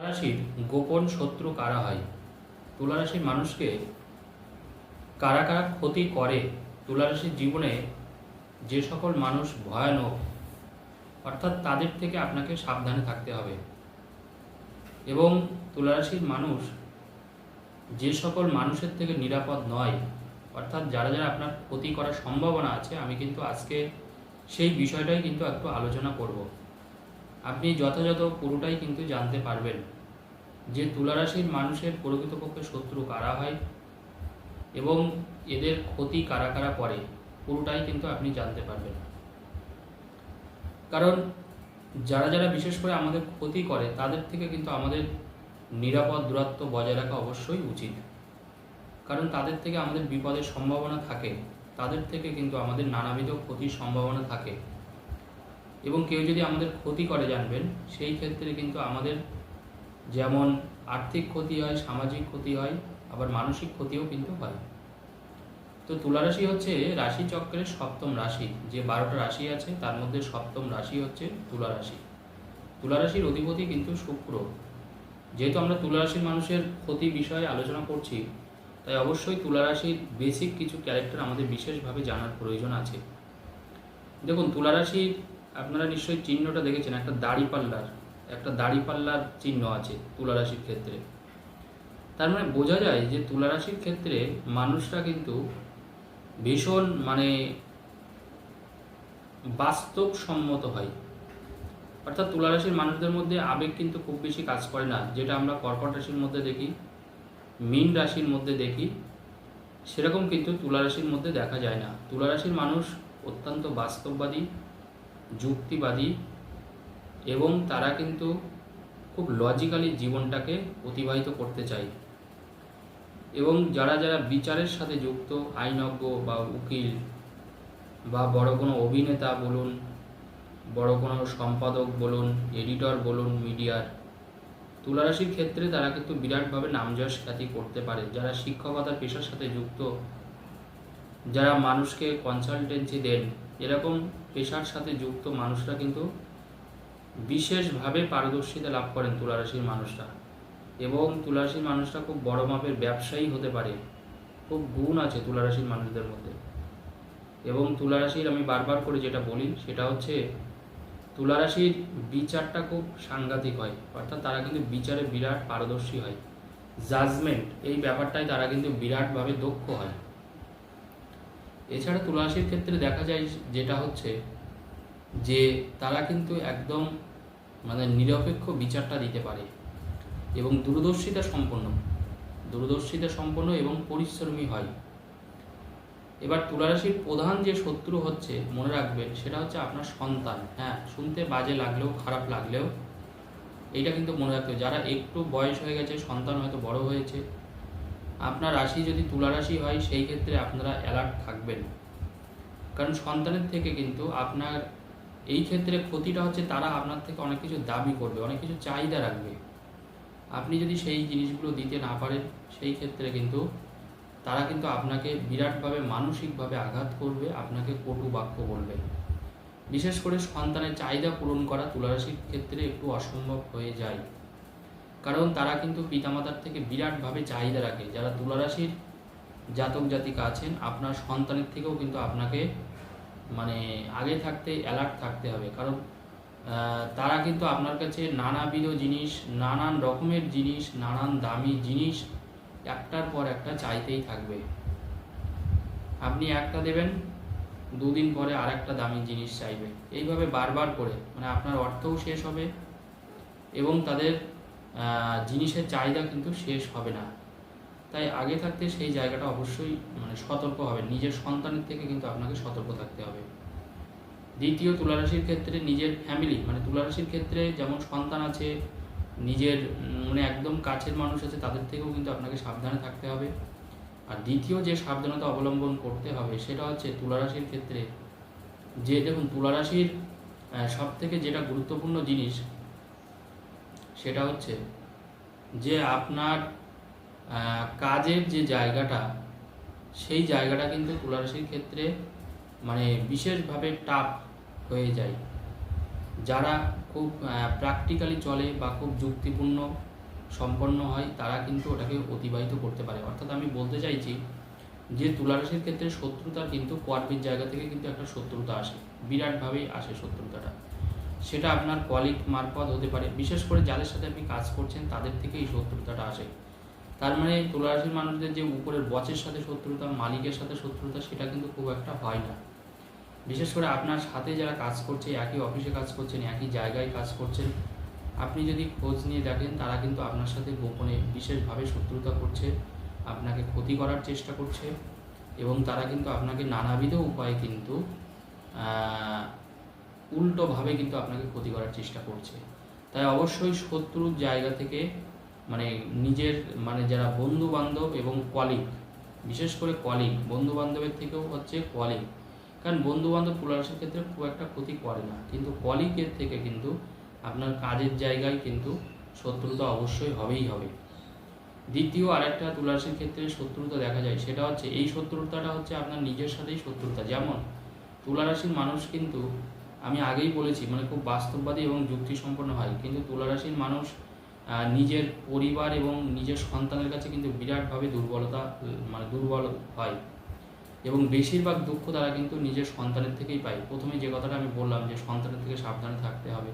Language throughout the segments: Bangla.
তুলারাশির গোপন শত্রু কারা হয়? তুলারাশির মানুষকে কারা কারা ক্ষতি করে তুলারাশির জীবনে যে সকল মানুষ ভয়ানক, অর্থাৎ তাদের থেকে আপনাকে সাবধানে থাকতে হবে। এবং তুলারাশির মানুষ যে সকল মানুষের থেকে নিরাপদ নয়, অর্থাৎ যারা যারা আপনার ক্ষতি করার সম্ভাবনা আছে, আমি কিন্তু আজকে সেই বিষয়টাই কিন্তু একটু আলোচনা করব। আপনি যথাযথ পুরোটাই কিন্তু জানতে পারবেন। যে তুলারাশির মানুষের প্রকৃতপক্ষে শত্রু কারা হয় এবং এদের ক্ষতি কারা কারা করে, পুরোটাই কিন্তু আপনি জানতে পারবেন। কারণ যারা যারা বিশেষ করে আমাদের ক্ষতি করে, তাদের থেকে কিন্তু আমাদের নিরাপদ দূরত্ব বজায় রাখা অবশ্যই উচিত। কারণ তাদের থেকে আমাদের বিপদের সম্ভাবনা থাকে, তাদের থেকে কিন্তু আমাদের নানাবিধ ক্ষতির সম্ভাবনা থাকে। এবং কেউ যদি আমাদের ক্ষতি করে জানবেন, সেই ক্ষেত্রে কিন্তু আমাদের যেমন আর্থিক ক্ষতি হয়, সামাজিক ক্ষতি হয়, আবার মানসিক ক্ষতিও কিন্তু হয়। তো তুলারাশি হচ্ছে রাশি চক্রের সপ্তম রাশি, যে বারোটা রাশি আছে, তার মধ্যে সপ্তম রাশি হচ্ছে তুলা রাশি তুলা রাশির অধিপতি কিন্তু শুক্র। যেহেতু আমরা তুলারাশির মানুষের ক্ষতি বিষয়ে আলোচনা করছি, তাই অবশ্যই তুলা রাশির বেসিক কিছু ক্যারেক্টার আমাদের বিশেষভাবে জানার প্রয়োজন আছে। দেখুন তুলা রাশির আপনারা নিশ্চয়ই চিহ্নটা দেখেছেন, একটা দাড়ি পাল্লার, একটা দাড়ি পাল্লার চিহ্ন আছে তুলা রাশির ক্ষেত্রে। তার মানে বোঝা যায় যে তুলা রাশির ক্ষেত্রে মানুষরা কিন্তু ভীষণ মানে বাস্তবসম্মত হয়। অর্থাৎ তুলা রাশির মানুষদের মধ্যে আবেগ কিন্তু খুব বেশি কাজ করে না, যেটা আমরা কর্কট রাশির মধ্যে দেখি, মীন রাশির মধ্যে দেখি, সেরকম কিন্তু তুলা রাশির মধ্যে দেখা যায় না। তুলা রাশির মানুষ অত্যন্ত বাস্তববাদী যুক্তিবাদী এবং তারা কিন্তু খুব লজিক্যালি জীবনটাকে অতিবাহিত করতে চায়। এবং যারা যারা বিচারের সাথে যুক্ত, আইনজ্ঞ বা উকিল বা বড় কোনো অভিনেতা বলুন, বড় কোনো সম্পাদক বলুন এডিটর বলুন মিডিয়ার তুলারাশির ক্ষেত্রে তারা কিন্তু বিরাটভাবে নামযশ খ্যাতি করতে পারে। যারা শিক্ষকতার পেশার সাথে যুক্ত যারা মানুষকে কনসালটেন্সি দেন, এরকম পেশার সাথে যুক্ত মানুষরা কিন্তু বিশেষভাবে পারদর্শিতা লাভ করেন তুলারাশির মানুষরা। এবং তুলারাশির মানুষরা খুব বড় মাপের ব্যবসায়ী হতে পারে। খুব গুণ আছে তুলারাশির মানুষদের মধ্যে। এবং তুলারাশির আমি বারবার করে যেটা বলি, সেটা হচ্ছে তুলারাশির বিচারটা খুব সাংঘাতিক হয়। অর্থাৎ তারা কিন্তু বিচারে বিরাট পারদর্শী হয়। জাজমেন্ট এই ব্যাপারটাই তারা কিন্তু বিরাটভাবে দক্ষ হয়। এছাড়া তুলারাশির ক্ষেত্রে দেখা যায় যেটা হচ্ছে যে তারা কিন্তু একদম মানে নিরপেক্ষ বিচারটা দিতে পারে এবং দূরদর্শিতা সম্পন্ন দূরদর্শিতা সম্পন্ন এবং পরিশ্রমী হয়। এবার তুলারাশির প্রধান যে শত্রু হচ্ছে, মনে রাখবেন, সেটা হচ্ছে আপনার সন্তান। হ্যাঁ শুনতে বাজে লাগলেও, খারাপ লাগলেও এটা কিন্তু মনে রাখতে যারা একটু বয়স হয়ে গেছে, সন্তান হয়তো বড় হয়েছে আপনার রাশি যদি তুলা রাশি হয়, সেই ক্ষেত্রে আপনারা অ্যালার্ট থাকবেন। কারণ সন্তানের থেকে কিন্তু আপনার এই ক্ষেত্রে ক্ষতিটা হচ্ছে তারা আপনার থেকে অনেক কিছু দাবি করবে, অনেক কিছু চাহিদা রাখবে। আপনি যদি সেই জিনিসগুলো দিতে না পারেন, সেই ক্ষেত্রে কিন্তু তারা কিন্তু আপনাকে বিরাটভাবে, মানসিকভাবে আঘাত করবে, আপনাকে কটু বাক্য বলবে। বিশেষ করে সন্তানের চাহিদা পূরণ করা তুলারাশির ক্ষেত্রে একটু অসম্ভব হয়ে যায়। কারণ তারা কিন্তু পিতামাতার থেকে বিরাটভাবে চাহিদা রাখে। যারা তুলারাশির জাতক জাতিকা আছেন, আপনার সন্তানের থেকেও কিন্তু আপনাকে মানে আগে থাকতে অ্যালার্ট থাকতে হবে। কারণ তারা কিন্তু আপনার কাছে নানাবিধ জিনিস, নানান রকমের জিনিস, নানান দামি জিনিস একটার পর একটা চাইতেই থাকবে। আপনি একটা দেবেন, দুদিন পরে আর একটা দামি জিনিস চাইবে। এইভাবে বারবার করে মানে আপনার অর্থও শেষ হবে এবং তাদের জিনিসের চাহিদা কিন্তু শেষ হবে না। তাই আগে থাকতে সেই জায়গাটা অবশ্যই মানে সতর্ক হবে। নিজের সন্তানের থেকে কিন্তু আপনাকে সতর্ক থাকতে হবে। দ্বিতীয় তুলারাশির ক্ষেত্রে নিজের ফ্যামিলি মানে তুলারাশির ক্ষেত্রে যেমন সন্তান আছে, নিজের মানে একদম কাছের মানুষ আছে, তাদের থেকেও কিন্তু আপনাকে সাবধানে থাকতে হবে। আর দ্বিতীয় যে সাবধানতা অবলম্বন করতে হবে, সেটা হচ্ছে তুলারাশির ক্ষেত্রে যে দেখুন, তুলারাশির সব থেকে যেটা গুরুত্বপূর্ণ জিনিস সেটা হচ্ছে যে আপনার কাজের যে জায়গাটা, সেই জায়গাটা কিন্তু তুলারাশির ক্ষেত্রে মানে বিশেষভাবে টাফ হয়ে যায়। যারা খুব প্র্যাকটিক্যালি চলে বা খুব যুক্তিপূর্ণ সম্পন্ন হয়, তারা কিন্তু ওটাকে অতিবাহিত করতে পারে। অর্থাৎ আমি বলতে চাইছি যে তুলারাশির ক্ষেত্রে শত্রুতা কিন্তু কর্মের জায়গা থেকে কিন্তু একটা শত্রুতা আসে। বিরাটভাবেই আসে শত্রুতাটা। সেটা আপনার কলিগ মারফত হতে পারে। বিশেষ করে যাদের সাথে আপনি কাজ করছেন, তাদের থেকে এই শত্রুতাটা আসে। তার মানে তুলারাশির মানুষদের যে উপরের বচের সাথে শত্রুতা, মালিকের সাথে শত্রুতা, সেটা কিন্তু খুব একটা হয় না। বিশেষ করে আপনার সাথে যারা কাজ করছে, একই অফিসে কাজ করছেন, একই জায়গায় কাজ করছেন, আপনি যদি খোঁজ নিয়ে দেখেন, তারা কিন্তু আপনার সাথে গোপনে বিশেষভাবে শত্রুতা করছে, আপনাকে ক্ষতি করার চেষ্টা করছে এবং তারা কিন্তু আপনাকে নানাবিধ উপায়ে কিন্তু উল্টোভাবে কিন্তু আপনাকে ক্ষতি করার চেষ্টা করছে। তাই অবশ্যই শত্রুর জায়গা থেকে মানে নিজের মানে যারা বন্ধু বান্ধব এবং কলিগ বিশেষ করে কলিগ বন্ধু বান্ধবের থেকেও হচ্ছে কলিগ কারণ বন্ধু বান্ধব তুলারাশির ক্ষেত্রে খুব একটা ক্ষতি করে না। কিন্তু কলিগের থেকে কিন্তু আপনার কাজের জায়গায় কিন্তু শত্রুতা অবশ্যই হবেই হবে। দ্বিতীয় আরেকটা তুলারাশির ক্ষেত্রে শত্রুতা দেখা যায়, সেটা হচ্ছে এই শত্রুতাটা হচ্ছে আপনার নিজের সাথেই শত্রুতা। যেমন তুলারাশির মানুষ কিন্তু আমি আগেই বলেছি মানে খুব বাস্তববাদী এবং যুক্তিসম্পন্ন হয়। কিন্তু তুলারাশির মানুষ নিজের পরিবার এবং নিজের সন্তানের কাছে কিন্তু বিরাটভাবে দুর্বলতা মানে দুর্বল হয়। এবং বেশিরভাগ দুঃখ তারা কিন্তু নিজের সন্তানের থেকেই পায়। প্রথমে যে কথাটা আমি বললাম যে সন্তানের থেকে সাবধানে থাকতে হবে।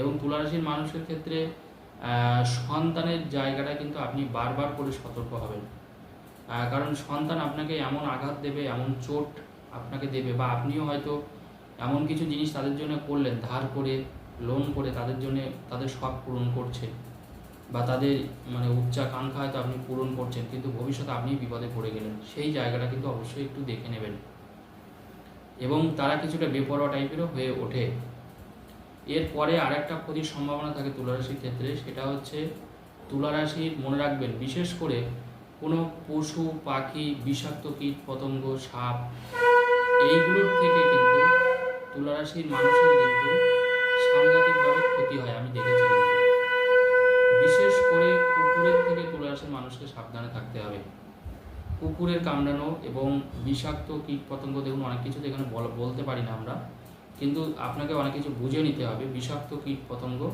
এবং তুলারাশির মানুষের ক্ষেত্রে সন্তানের জায়গাটা কিন্তু আপনি বারবার করে সতর্ক হবেন। কারণ সন্তান আপনাকে এমন আঘাত দেবে, এমন চোট আপনাকে দেবে বা আপনিও হয়তো এমন কিছু জিনিস তাদের জন্য করলেন, ধার করে লোন করে তাদের জন্য তাদের শখ পূরণ করছে। বা তাদের মানে উচ্চাকাঙ্ক্ষা হয়তো আপনি পূরণ করছেন, কিন্তু ভবিষ্যতে আপনি বিপদে পড়ে গেলেন। সেই জায়গাটা কিন্তু অবশ্যই একটু দেখে নেবেন। এবং তারা কিছুটা বেপরোয়া টাইপেরও হয়ে ওঠে। এরপরে আরেকটা ক্ষতির সম্ভাবনা থাকে তুলারাশির ক্ষেত্রে, সেটা হচ্ছে তুলারাশির মনে রাখবেন, বিশেষ করে কোনো পশু, পাখি, বিষাক্ত কীট পতঙ্গ সাপ, এইগুলোর থেকে কিন্তু তুলারাশির মানুষের কিন্তু সাংঘাতিকভাবে ক্ষতি হয়, আমি দেখেছি। বিশেষ করে কুকুরের থেকে তুলারাশির মানুষকে সাবধানে থাকতে হবে। কুকুরের কামড়ানো এবং বিষাক্ত কীট পতঙ্গ দেখুন, অনেক কিছু তো এখানে বল- বলতে পারি না আমরা। কিন্তু আপনাকে অনেক কিছু বুঝে নিতে হবে, বিষাক্ত কীট পতঙ্গ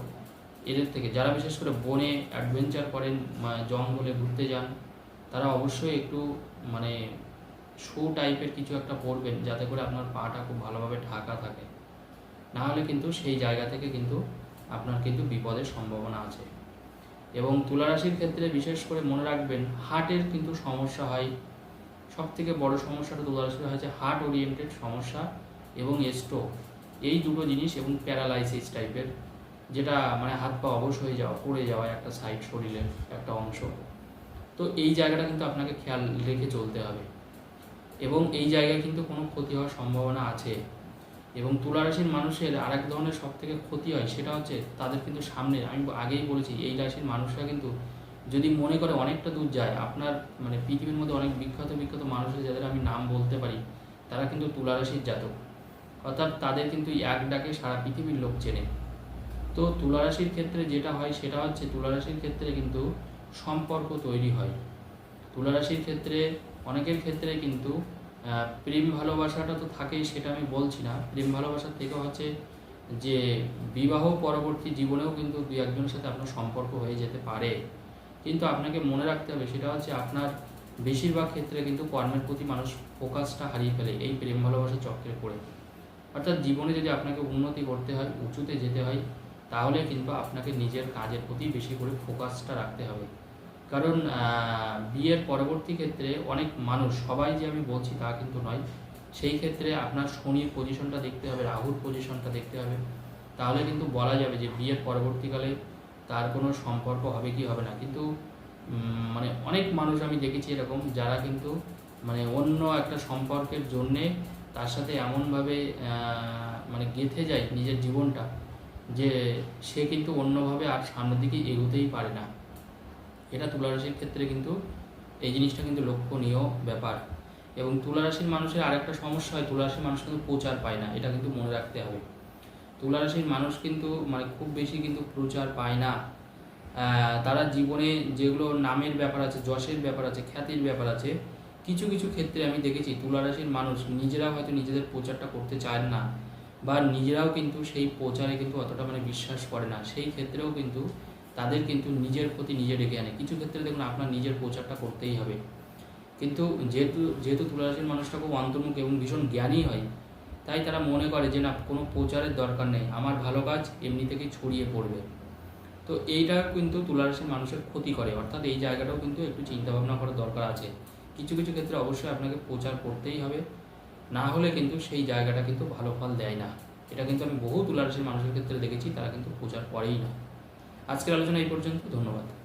এদের থেকে। যারা বিশেষ করে বনে অ্যাডভেঞ্চার করেন জঙ্গলে ঘুরতে যান, তারা অবশ্যই একটু মানে শু টাইপের কিছু একটা পরবেন, যাতে করে আপনার পাটা খুব ভালোভাবে ঢাকা থাকে। না হলে কিন্তু সেই জায়গা থেকে কিন্তু আপনার কিন্তু বিপদের সম্ভাবনা আছে। এবং তুলারাশির ক্ষেত্রে বিশেষ করে মনে রাখবেন, হার্টের কিন্তু সমস্যা হয়। সব থেকে বড় সমস্যাটা তুলারাশির হয়েছে হার্ট ওরিয়েন্টেড সমস্যা এবং স্ট্রোক এই দুটো জিনিস এবং প্যারালাইসিস টাইপের, যেটা মানে হাত পা অবশ হয়ে যাওয়া, পড়ে যাওয়া একটা সাইড শরীরের একটা অংশ। তো এই জায়গাটা কিন্তু আপনাকে খেয়াল রেখে চলতে হবে। এবং এই জায়গায় কিন্তু কোনো ক্ষতি হওয়ার সম্ভাবনা আছে। এবং তুলারাশির মানুষের আরেক ধরনের সব থেকে ক্ষতি হয় সেটা হচ্ছে তাদের কিন্তু সামনে, আমি আগেই বলেছি, এই রাশির মানুষরা কিন্তু যদি মনে করে অনেকটা দূর যায়, আপনার মানে পৃথিবীর মধ্যে অনেক বিখ্যাত বিখ্যাত মানুষ আছে যাদের আমি নাম বলতে পারি, তারা কিন্তু তুলারাশির জাতক। অর্থাৎ তাদের কিন্তু এক ডাকে সারা পৃথিবীর লোক চেনে। তো তুলারাশির ক্ষেত্রে যেটা হয় সেটা হচ্ছে তুলারাশির ক্ষেত্রে কিন্তু সম্পর্ক তৈরি হয়। তুলারাশির ক্ষেত্রে অনেকের ক্ষেত্রে কিন্তু প্রেম ভালোবাসাটা তো থাকেই, সেটা আমি বলছি না। প্রেম ভালোবাসার থেকে হচ্ছে যে, বিবাহ পরবর্তী জীবনেও কিন্তু দুই একজনের সাথে আপনার সম্পর্ক হয়ে যেতে পারে। কিন্তু আপনাকে মনে রাখতে হবে সেটা হচ্ছে আপনার বেশিরভাগ ক্ষেত্রে কিন্তু কর্মের প্রতি মানুষ ফোকাসটা হারিয়ে ফেলে এই প্রেম ভালোবাসা চক্রে পড়ে অর্থাৎ জীবনে যদি আপনাকে উন্নতি করতে হয়, উঁচুতে যেতে হয়, তাহলে কিন্তু আপনাকে নিজের কাজের প্রতি বেশি করে ফোকাসটা রাখতে হবে। কারণ বিয়ের পরবর্তী ক্ষেত্রে অনেক মানুষ, সবাই যে আমি বলছি তা কিন্তু নয়, সেই ক্ষেত্রে আপনার শনির পজিশনটা দেখতে হবে, রাহুর পজিশনটা দেখতে হবে। তাহলে কিন্তু বলা যাবে যে বিয়ের পরবর্তীকালে তার কোনো সম্পর্ক হবে কি হবে না। কিন্তু মানে অনেক মানুষ আমি দেখেছি এরকম, যারা কিন্তু মানে অন্য একটা সম্পর্কের জন্যে তার সাথে এমনভাবে মানে গেঁথে যায় নিজের জীবনটা, যে সে কিন্তু অন্যভাবে আর সামনের দিকে এগোতেই পারে না। এটা তুলারাশির ক্ষেত্রে কিন্তু এই জিনিসটা কিন্তু লক্ষণীয় ব্যাপার। এবং তুলারাশির মানুষের আরেকটা সমস্যা হয় তুলারাশির মানুষ কিন্তু প্রচার পায় না, এটা কিন্তু মনে রাখতে হবে। তুলারাশির মানুষ কিন্তু মানে খুব বেশি কিন্তু প্রচার পায় না। তারা জীবনে যেগুলো নামের ব্যাপার আছে, যশের ব্যাপার আছে, খ্যাতির ব্যাপার আছে, কিছু কিছু ক্ষেত্রে আমি দেখেছি তুলারাশির মানুষ নিজেরা হয়তো নিজেদের প্রচারটা করতে চায় না, বা নিজেরাও কিন্তু সেই প্রচারে কিন্তু অতটা মানে বিশ্বাস করে না। সেই ক্ষেত্রেও কিন্তু তাদের কিন্তু নিজের প্রতি নিজে ডেকে আনে। কিছু ক্ষেত্রে দেখুন, আপনার নিজের প্রচারটা করতেই হবে। কিন্তু যেহেতু যেহেতু তুলারাশির মানুষটা খুব অন্তর্মুখ এবং ভীষণ জ্ঞানী হয়, তাই তারা মনে করে যে, না, কোনো প্রচারের দরকার নেই। আমার ভালো কাজ এমনি থেকেই ছড়িয়ে পড়বে। তো এইটা কিন্তু তুলারাশির মানুষের ক্ষতি করে। অর্থাৎ এই জায়গাটাও কিন্তু একটু চিন্তা ভাবনা করার দরকার আছে। কিছু কিছু ক্ষেত্রে অবশ্যই আপনাকে প্রচার করতেই হবে। না হলে কিন্তু সেই জায়গাটা কিন্তু ভালো ফল দেয় না। এটা কিন্তু আমি বহু তুলারাশির মানুষের ক্ষেত্রে দেখেছি, তারা কিন্তু প্রচার করেই না। আজকের আলোচনা এই পর্যন্ত ধন্যবাদ।